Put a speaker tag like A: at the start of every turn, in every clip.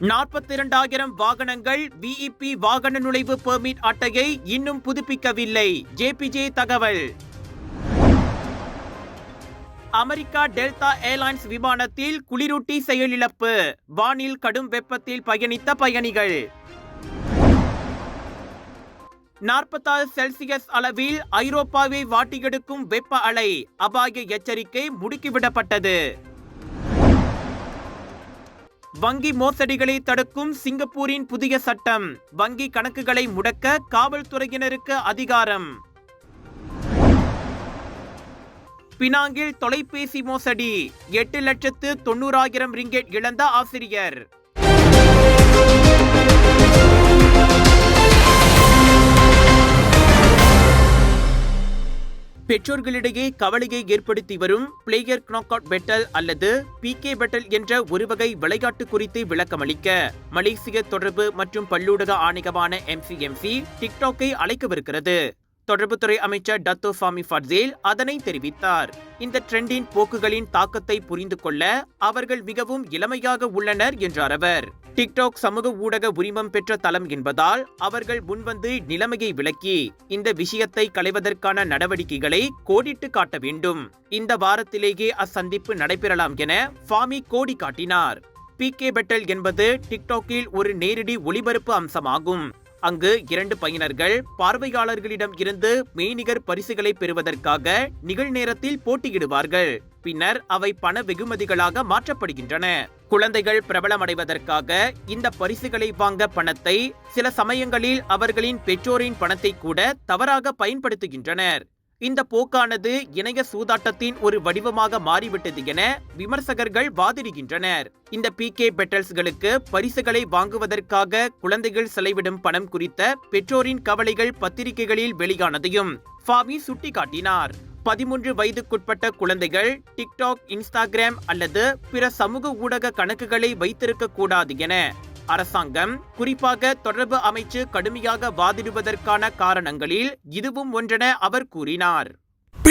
A: நாற்பத்தி இரண்டாயிரம் வாகனங்கள் விஇபி வாகன நுழைவு பெர்மிட் அட்டையை இன்னும் புதுப்பிக்கவில்லை. ஜேபிஜே தகவல். அமெரிக்கா டெல்டா ஏர்லைன்ஸ் விமானத்தில் குளிரூட்டி செயலிழப்பு. வானில் கடும் வெப்பத்தில் பயணித்த பயணிகள். நாற்பத்தாறு செல்சியஸ் அளவில் ஐரோப்பாவை வாட்டியெடுக்கும் வெப்ப அலை அபாய எச்சரிக்கை முடுக்கிவிடப்பட்டது. வங்கி மோசடிகளை தடுக்கும் சிங்கப்பூரின் புதிய சட்டம். வங்கி கணக்குகளை முடக்க காவல்துறையினருக்கு அதிகாரம். பினாங்கில் தொலைபேசி மோசடி. எட்டு லட்சத்து தொண்ணூறாயிரம் ரிங்கெட் இழந்த ஆசிரியர். பெற்றோர்களிடையே கவலையை ஏற்படுத்தி வரும் பிளேயர் நாக் அவுட் பெட்டல் அல்லது பி கே பெட்டல் என்ற ஒரு வகை விளையாட்டு குறித்து விளக்கமளிக்க மலேசிய தொடர்பு மற்றும் பல்லூடக ஆணையமான எம்சிஎம்சி டிக்டாக்கை அழைக்கவிருக்கிறது. தொடர்புத்துறை அமைச்சர் டத்தோ சாமி ஃபர்சேல் அதனை தெரிவித்தார். இந்த ட்ரெண்டின் போக்குகளின் தாக்கத்தை புரிந்து கொள்ள அவர்கள் மிகவும் இளமையாக உள்ளனர் என்றார் அவர். டிக்டாக் சமூக ஊடக உரிமம் பெற்ற தளம் என்பதால் அவர்கள் முன்வந்து நிலைமையை விளக்கி இந்த விஷயத்தை களைவதற்கான நடவடிக்கைகளை கோடிட்டு காட்ட வேண்டும். இந்த வாரத்திலேயே அச்சந்திப்பு நடைபெறலாம் என ஃபாமி கோடி காட்டினார். பி கே பெட்டல் என்பது டிக்டாக்கில் ஒரு நேரடி ஒளிபரப்பு அம்சமாகும். அங்கு இரண்டு பயனர்கள் பார்வையாளர்களிடம் இருந்து மெய்நிகர் பரிசுகளை பெறுவதற்காக நிகழ்நேரத்தில் போட்டியிடுவார்கள். பின்னர் அவை பண வெகுமதிகளாக மாற்றப்படுகின்றன. குழந்தைகள் பிரபலமடைவதற்காக இந்த பரிசுகளை வாங்க பணத்தை சில சமயங்களில் அவர்களின் பெற்றோரின் பணத்தை கூட தவறாக பயன்படுத்துகின்றனர். இந்த போக்கானது இணைய சூதாட்டத்தின் ஒரு வடிவமாக மாறிவிட்டது என விமர்சகர்கள் வாதிடுகின்றனர். இந்த பி கே பெட்டல்ஸ்களுக்கு பரிசுகளை வாங்குவதற்காக குழந்தைகள் செலவிடும் பணம் குறித்த பெற்றோரின் கவலைகள் பத்திரிகைகளில் வெளியானதையும் ஃபாமி சுட்டிக்காட்டினார். பதிமூன்று வயதுக்குட்பட்ட குழந்தைகள் டிக்டாக் இன்ஸ்டாகிராம் அல்லது பிற சமூக ஊடக கணக்குகளை வைத்திருக்கக்கூடாது என அரசாங்கம் குறிப்பாக தொடர்பு அமைச்சு கடுமையாக வாதிடுவதற்கான காரணங்களில் இதுவும் ஒன்றென அவர் கூறினார்.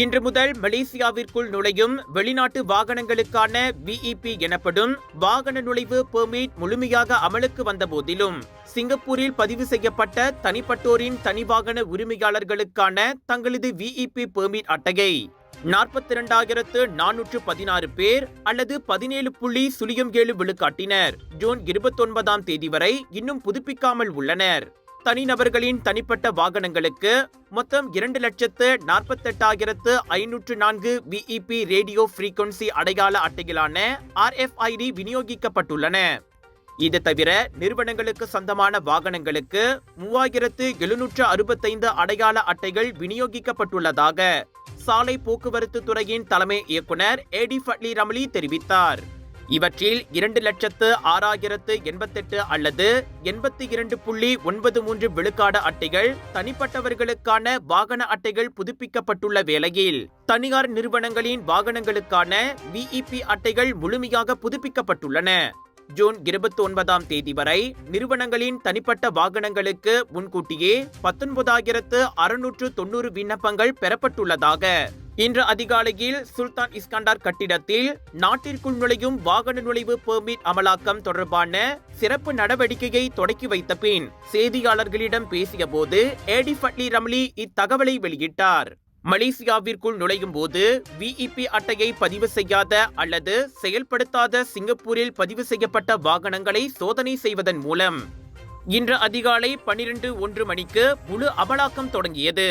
A: இன்று முதல் மலேசியாவிற்குள் நுழையும் வெளிநாட்டு வாகனங்களுக்கான விஇபி எனப்படும் வாகன நுழைவு பெர்மிட் முழுமையாக அமலுக்கு வந்த போதிலும் சிங்கப்பூரில் பதிவு செய்யப்பட்ட தனிப்பட்டோரின் தனி வாகன உரிமையாளர்களுக்கான தங்களது விஇபி பெர்மிட் அட்டையை நாற்பத்தி இரண்டாயிரத்து நானூற்று பதினாறு பேர் அல்லது பதினேழு புள்ளி சுழியம் ஏழு விழுக்காட்டினர். ஜூன் இருபத்தொன்பதாம் தேதி வரை இன்னும் புதுப்பிக்காமல் உள்ளனர். தனிநபர்களின் தனிப்பட்ட வாகனங்களுக்கு மொத்தம் இரண்டு லட்சத்து நாற்பத்தெட்டாயிரத்து ஐநூற்று நான்கு விஇபி ரேடியோ ஃப்ரீக்வன்சி அடையாள அட்டைகளான ஆர்எஃப்ஐடி விநியோகிக்கப்பட்டுள்ளன. இது தவிர நிறுவனங்களுக்கு சொந்தமான வாகனங்களுக்கு மூவாயிரத்து எழுநூற்று அறுபத்தைந்து அடையாள அட்டைகள் விநியோகிக்கப்பட்டுள்ளதாக சாலை போக்குவரத்து துறையின் தலைமை இயக்குனர் ஏடி ஃபட்லி ரமலி தெரிவித்தார். இவற்றில் இரண்டு லட்சத்து ஆறாயிரத்து எண்பத்தெட்டு அல்லது எண்பத்தி இரண்டு புள்ளி ஒன்பது மூன்று விழுக்காடு அட்டைகள் தனிப்பட்டவர்களுக்கான வாகன அட்டைகள் புதுப்பிக்கப்பட்டுள்ள வேளையில் தனியார் நிறுவனங்களின் வாகனங்களுக்கான விஇபி அட்டைகள் முழுமையாக புதுப்பிக்கப்பட்டுள்ளன. ஜூன் இருபத்தி ஒன்பதாம் தேதி வரை நிறுவனங்களின் தனிப்பட்ட வாகனங்களுக்கு முன்கூட்டியே பத்தொன்பதாயிரத்து அறுநூற்று தொண்ணூறு விண்ணப்பங்கள் பெறப்பட்டுள்ளதாக இன்று அதிகாலையில் சுல்தான் இஸ்கண்டார் கட்டிடத்தில் நாட்டிற்குள் நுழையும் வாகன நுழைவு பெர்மிட் அமலாக்கம் தொடர்பான சிறப்பு நடவடிக்கையை தொடக்கி வைத்த பின் செய்தியாளர்களிடம் பேசிய போது ஏடி ஃபட்லி ரம்லி இத்தகவலை வெளியிட்டார். மலேசியாவிற்குள் நுழையும் போது விஇபி அட்டையை பதிவு செய்யாத அல்லது செயல்படுத்தாத சிங்கப்பூரில் பதிவு செய்யப்பட்ட வாகனங்களை சோதனை செய்வதன் மூலம் இன்று அதிகாலை பனிரெண்டு ஒன்று மணிக்கு முழு அமலாக்கம் தொடங்கியது.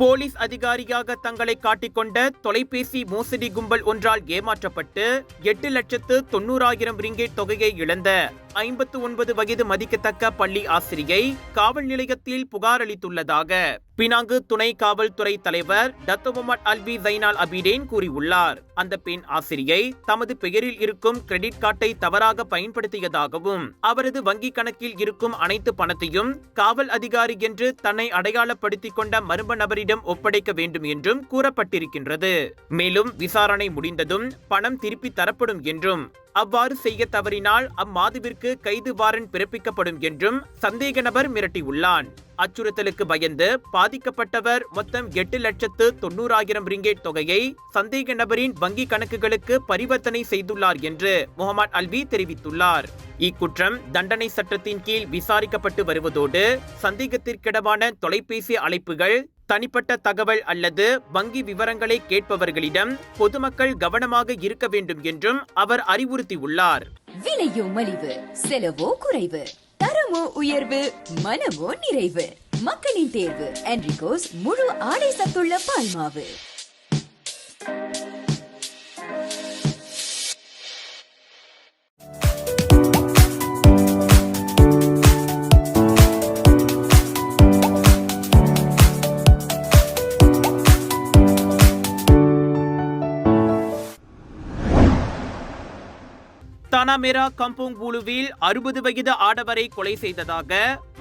A: police அதிகாரியாக தங்களை காட்டிக்கொண்ட தொலைபேசி மோசடி கும்பல் ஒன்றால் ஏமாற்றப்பட்டு எட்டு லட்சத்து தொண்ணூறாயிரம் ரிங்கேட் தொகையை இழந்த ஐம்பத்து ஒன்பது வயது மதிக்கத்தக்க பள்ளி ஆசிரியை காவல் நிலையத்தில் புகார் அளித்துள்ளதாக பினாங்கு துணை காவல்துறை தலைவர் டத்து முகமது அல்வி ஜைனால் அபிடேன் கூறியுள்ளார். அந்த பெண் ஆசிரியை தமது பெயரில் இருக்கும் கிரெடிட் கார்டை தவறாக பயன்படுத்தியதாகவும் அவரது வங்கிக் கணக்கில் இருக்கும் அனைத்து பணத்தையும் காவல் அதிகாரி என்று தன்னை அடையாளப்படுத்திக் கொண்ட மர்ம நபரிடம் ஒப்படைக்க வேண்டும் என்றும் கூறப்பட்டிருக்கின்றது. மேலும் விசாரணை முடிந்ததும் பணம் திருப்பி தரப்படும் என்றும் அவ்வாறு செய்ய தவறினால் அம்மாதுவிற்கு கைது வாரண்ட் பிறப்பிக்கப்படும் என்றும் சந்தேக நபர் மிரட்டியுள்ளான். அச்சுறுத்தலுக்கு பயந்து பாதிக்கப்பட்டவர் மொத்தம் எட்டு லட்சத்து தொண்ணூறாயிரம் ரிங்கேட் தொகையை சந்தேக நபரின் வங்கி கணக்குகளுக்கு பரிவர்த்தனை செய்துள்ளார் என்று முகமது அல்வி தெரிவித்துள்ளார். இக்குற்றம் தண்டனை சட்டத்தின் கீழ் விசாரிக்கப்பட்டு வருவதோடு சந்தேகத்திற்கிடமான தொலைபேசி அழைப்புகள் தனிப்பட்ட தகவல் அல்லது வங்கி விவரங்களை கேட்பவர்களிடம் பொதுமக்கள் கவனமாக இருக்க வேண்டும் என்றும் அவர் அறிவுறுத்தியுள்ளார்.
B: விலையோ மலிவு செலவோ குறைவு தரமோ உயர்வு மனமோ நிறைவு. மக்களின் தேர்வு என்ரிகோஸ் முழு ஆடை சத்துள்ள பால்மாவு.
A: தானாமேரா கம்போங் பூலுவில் அறுபது வயது ஆடவரை கொலை செய்ததாக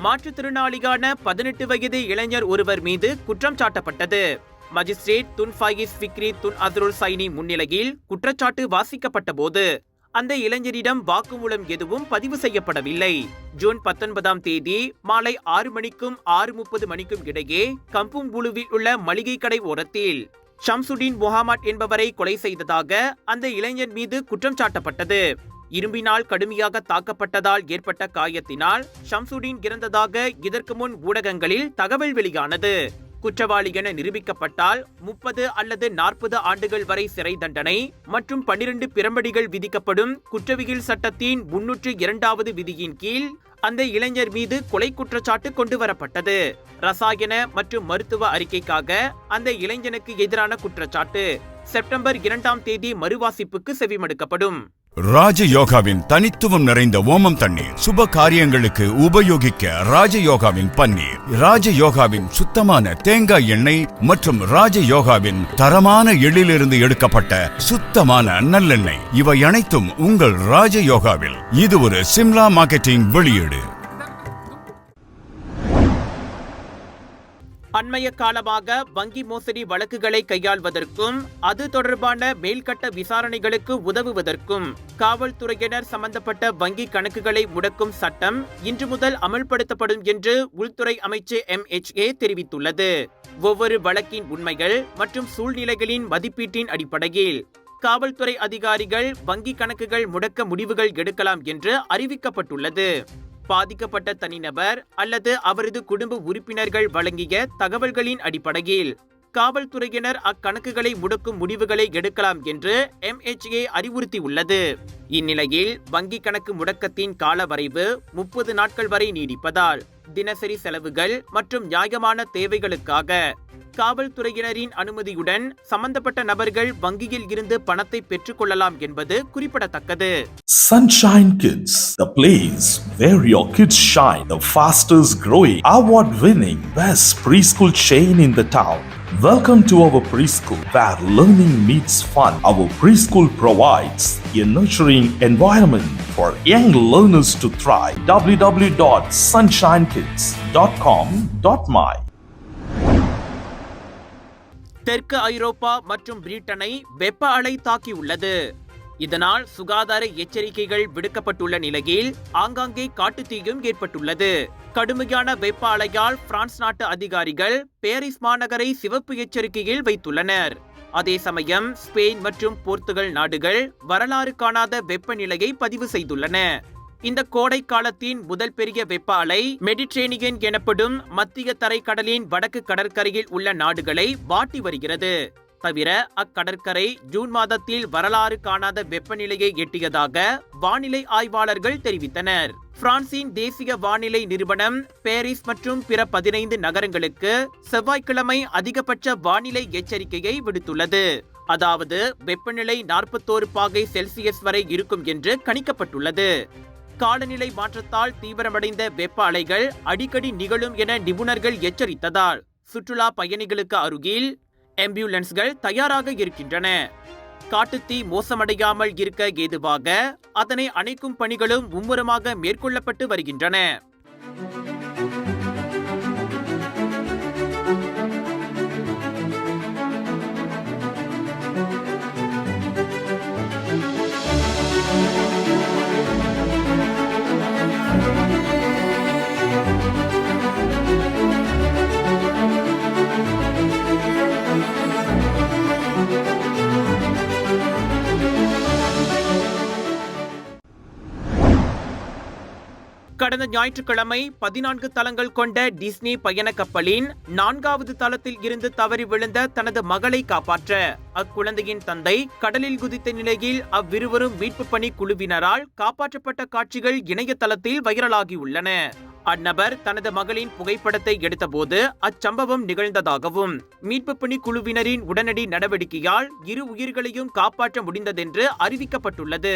A: மாற்றுத்திறனாளியான பதினெட்டு வயது இளைஞர் ஒருவர் மீது குற்றம் சாட்டப்பட்டது. Magistrate Tun Faiz Fikri Tun Azarul Saini முன்னிலையில் குற்றச்சாட்டு வாசிக்கப்பட்ட போது அந்த இளைஞரிடம் வாக்குமூலம் எதுவும் பதிவு செய்யப்படவில்லை. ஜூன் பத்தொன்பதாம் தேதி மாலை ஆறு மணிக்கும் ஆறு முப்பது மணிக்கும் இடையே கம்புங் புலுவில் உள்ள மளிகை கடை ஓரத்தில் ஷம்சுடீன் முஹாமட் என்பவரை கொலை செய்ததாக அந்த இளைஞர் மீது குற்றம் சாட்டப்பட்டது. இரும்பினால் கடுமையாக தாக்கப்பட்டதால் ஏற்பட்ட காயத்தினால் ஷம்சுடீன் இறந்ததாக இதற்கு முன் ஊடகங்களில் தகவல் வெளியானது. குற்றவாளி என நிரூபிக்கப்பட்டால் முப்பது அல்லது நாற்பது ஆண்டுகள் வரை சிறை தண்டனை மற்றும் பன்னிரண்டு பிரம்படிகள் விதிக்கப்படும் குற்றவியல் சட்டத்தின் முன்னூற்று இரண்டாவது விதியின் கீழ் அந்த இளைஞர் மீது கொலை குற்றச்சாட்டு கொண்டு வரப்பட்டது. ரசாயன மற்றும் மருத்துவ அறிக்கைக்காக அந்த இளைஞனுக்கு எதிரான குற்றச்சாட்டு. செப்டம்பர் இரண்டாம் தேதி மறுவாசிப்புக்கு செவிமடுக்கப்படும்.
C: ராஜயோகாவின் தனித்துவம் நிறைந்த ஓமம் தண்ணீர். சுப காரியங்களுக்கு உபயோகிக்க ராஜ யோகாவின் பன்னீர். ராஜ யோகாவின் சுத்தமான தேங்காய் எண்ணெய் மற்றும் ராஜ யோகாவின் தரமான எள்ளிலிருந்து எடுக்கப்பட்ட சுத்தமான நல்லெண்ணெய். இவை அனைத்தும் உங்கள் ராஜ யோகாவில் இது ஒரு சிம்லா மார்க்கெட்டிங் வெளியீடு.
A: அண்மைய காலமாக வங்கி மோசடி வழக்குகளை கையாள்வதற்கும் அது தொடர்பான மேல்கட்ட விசாரணைகளுக்கு உதவுவதற்கும் காவல்துறையினர் சம்பந்தப்பட்ட வங்கி கணக்குகளை முடக்கும் சட்டம் இன்று முதல் அமல்படுத்தப்படும் என்று உள்துறை அமைச்சு எம்எச்ஏ தெரிவித்துள்ளது. ஒவ்வொரு வழக்கின் உண்மைகள் மற்றும் சூழ்நிலைகளின் மதிப்பீட்டின் அடிப்படையில் காவல்துறை அதிகாரிகள் வங்கி கணக்குகள் முடக்க முடிவுகள் எடுக்கலாம் என்று அறிவிக்கப்பட்டுள்ளது. பாதிக்கப்பட்ட தனிநபர் அல்லது அவரது குடும்ப உறுப்பினர்கள் வழங்கிய தகவல்களின் அடிப்படையில் காவல்துறையினர் அக்கணக்குகளை முடக்கும் முடிவுகளை எடுக்கலாம் என்று எம்எச்ஏ அறிவுறுத்தியுள்ளது. இந்நிலையில் வங்கி கணக்கு முடக்கத்தின் கால வரைவு முப்பது நாட்கள் வரை நீடிப்பதால் தினசரி செலவுகள் மற்றும் நியாயமான தேவைகளுக்காக காவல்துறையினரின் அனுமதியுடன் சம்பந்தப்பட்ட நபர்கள் வங்கியில் இருந்து பணத்தை பெற்றுக்கொள்ளலாம் என்பது குறிப்பிடத்தக்கது
D: Sunshine Kids, the place where your kids shine, the fastest growing, award winning, best preschool chain in the town. Welcome to our preschool where learning meets fun. Our preschool provides a nurturing environment for young learners to thrive. www.sunshinekids.com.my
A: தெற்கு ஐரோப்பா மற்றும் பிரிட்டனை வெப்ப அலை தாக்கியுள்ளது இதனால் சுகாதார எச்சரிக்கைகள் விடுக்கப்பட்டுள்ள நிலையில் ஆங்காங்கே காட்டுத்தீயும் ஏற்பட்டுள்ளது. கடுமையான வெப்ப அலையால் பிரான்ஸ் நாட்டு அதிகாரிகள் பாரிஸ் மாநகரை சிவப்பு எச்சரிக்கையில் வைத்துள்ளனர். அதே சமயம் ஸ்பெயின் மற்றும் போர்த்துகல் நாடுகள் வரலாறு காணாத வெப்பநிலையை பதிவு செய்துள்ளன. இந்த கோடை காலத்தின் முதல் பெரிய வெப்ப அலை மெடிட்ரேனியன் எனப்படும் மத்திய தரைக்கடலின் வடக்கு கடற்கரையில் உள்ள நாடுகளை வாட்டி வருகிறது. தவிர அக்கடற்கரை ஜூன் மாதத்தில் வரலாறு காணாத வெப்பநிலையை எட்டியதாக வானிலை ஆய்வாளர்கள் தெரிவித்தனர். பிரான்சின் தேசிய வானிலை நிறுவனம் பாரிஸ் மற்றும் பிற பதினைந்து நகரங்களுக்கு செவ்வாய்க்கிழமை அதிகபட்ச வானிலை எச்சரிக்கையை விடுத்துள்ளது. அதாவது வெப்பநிலை நாற்பத்தோரு பாகை செல்சியஸ் வரை இருக்கும் என்று கணிக்கப்பட்டுள்ளது. காலநிலை மாற்றத்தால் தீவிரமடைந்த வெப்ப அலைகள் அடிக்கடி நிகழும் என நிபுணர்கள் எச்சரித்ததால் சுற்றுலா பயணிகளுக்கு அருகில் ஆம்புலன்ஸ்கள் தயாராக இருக்கின்றன. காட்டுத்தீ மோசமடையாமல் இருக்க ஏதுவாக அதனை அணைக்கும் பணிகளும் மும்முரமாக மேற்கொள்ளப்பட்டு வருகின்றன. கடந்த ஞாயிற்றுக்கிழமை பதினான்கு தளங்கள் கொண்ட டிஸ்னி பயண கப்பலின் நான்காவது தளத்தில் இருந்து தவறி விழுந்த தனது மகளை காப்பாற்ற அக்குழந்தையின் தந்தை கடலில் குதித்த நிலையில் அவ்விருவரும் மீட்பு பணி குழுவினரால் காப்பாற்றப்பட்ட காட்சிகள் இணையதளத்தில் வைரலாகியுள்ளன அந்நபர் தனது மகளின் புகைப்படத்தை எடுத்தபோது அச்சம்பவம் நிகழ்ந்ததாகவும் மீட்பு பணி குழுவினரின் உடனடி நடவடிக்கையால் இரு உயிர்களையும் காப்பாற்ற முடிந்ததென்று அறிவிக்கப்பட்டுள்ளது.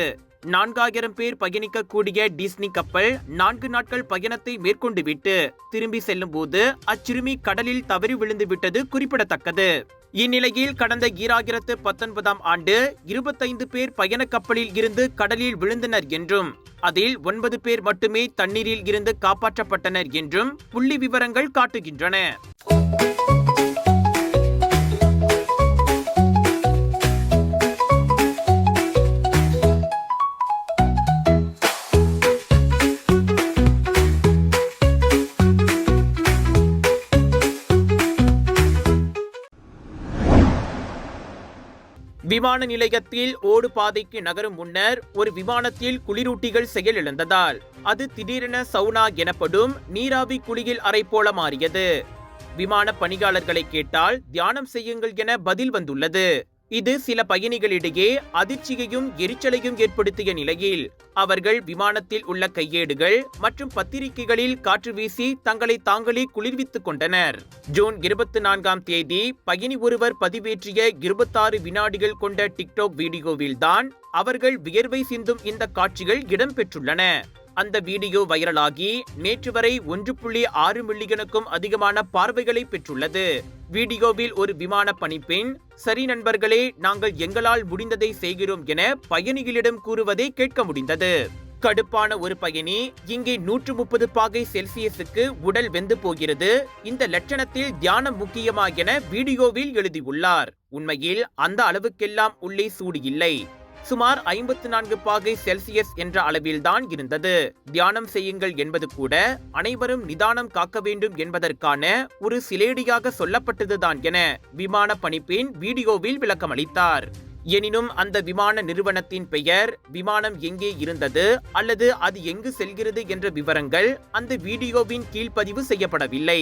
A: நான்காயிரம் பேர் பயணிக்கக்கூடிய டிஸ்னி கப்பல் நான்கு நாட்கள் பயணத்தை மேற்கொண்டு விட்டு திரும்பி செல்லும் போது அச்சிறுமி கடலில் தவறி விழுந்து விட்டது குறிப்பிடத்தக்கது. இந்நிலையில் கடந்த ஈராயிரத்து பத்தொன்பதாம் ஆண்டு இருபத்தைந்து பேர் பயண கப்பலில் இருந்து கடலில் விழுந்தனர் என்றும் அதில் ஒன்பது பேர் மட்டுமே தண்ணீரில் இருந்து காப்பாற்றப்பட்டனர் என்றும் புள்ளி விவரங்கள் காட்டுகின்றன. விமான நிலையத்தில் ஓடு பாதைக்கு நகரும் முன்னர் ஒரு விமானத்தில் குளிரூட்டிகள் செயலிழந்ததால் அது திடீரென சவுனா எனப்படும் நீராவி குளியில் அறை போல மாறியது. விமான பணியாளர்களை கேட்டால் தியானம் செய்யுங்கள் என பதில் வந்துள்ளது. இது சில பயணிகளிடையே அதிர்ச்சியையும் எரிச்சலையும் ஏற்படுத்திய நிலையில் அவர்கள் விமானத்தில் உள்ள கையேடுகள் மற்றும் பத்திரிகைகளில் காற்று வீசி தங்களை தாங்களே குளிர்வித்துக் கொண்டனர். ஜூன் இருபத்தி நான்காம் தேதி பயணி ஒருவர் பதிவேற்றிய இருபத்தாறு வினாடிகள் கொண்ட டிக்டாக் வீடியோவில்தான் அவர்கள் வியர்வை சிந்தும் இந்த காட்சிகள் இடம்பெற்றுள்ளன. அந்த வீடியோ வைரலாகி நேற்று வரை ஒன்று புள்ளி ஆறு மில்லியனுக்கும் அதிகமான பார்வைகளை பெற்றுள்ளது. வீடியோவில் ஒரு விமான பணிப்பெண் சரி நண்பர்களே நாங்கள் எங்களால் முடிந்ததை செய்கிறோம் என பயணிகளிடம் கூறுவதை கேட்க முடிந்தது. கடுப்பான ஒரு பயணி இங்கே நூற்று முப்பது பாகை செல்சியஸுக்கு உடல் வெந்து போகிறது இந்த லட்சணத்தில் தியானம் முக்கியமா என வீடியோவில் எழுதியுள்ளார். உண்மையில் அந்த அளவுக்கெல்லாம் உள்ளே சூடு இல்லை. சுமார் ஐம்பத்து நான்கு பாகை செல்சியஸ் என்ற அளவில்தான் இருந்தது. தியானம் செய்யுங்கள் என்பது கூட அனைவரும் நிதானம் காக்க வேண்டும் என்பதற்கான ஒரு சிலேடியாக சொல்லப்பட்டதுதான் என விமான பணிப்பெண் வீடியோவில் விளக்கமளித்தார். எனினும் அந்த விமான நிறுவனத்தின் பெயர் விமானம் எங்கே இருந்தது அல்லது அது எங்கு செல்கிறது என்ற விவரங்கள் அந்த வீடியோவின் கீழ்ப்பதிவு செய்யப்படவில்லை.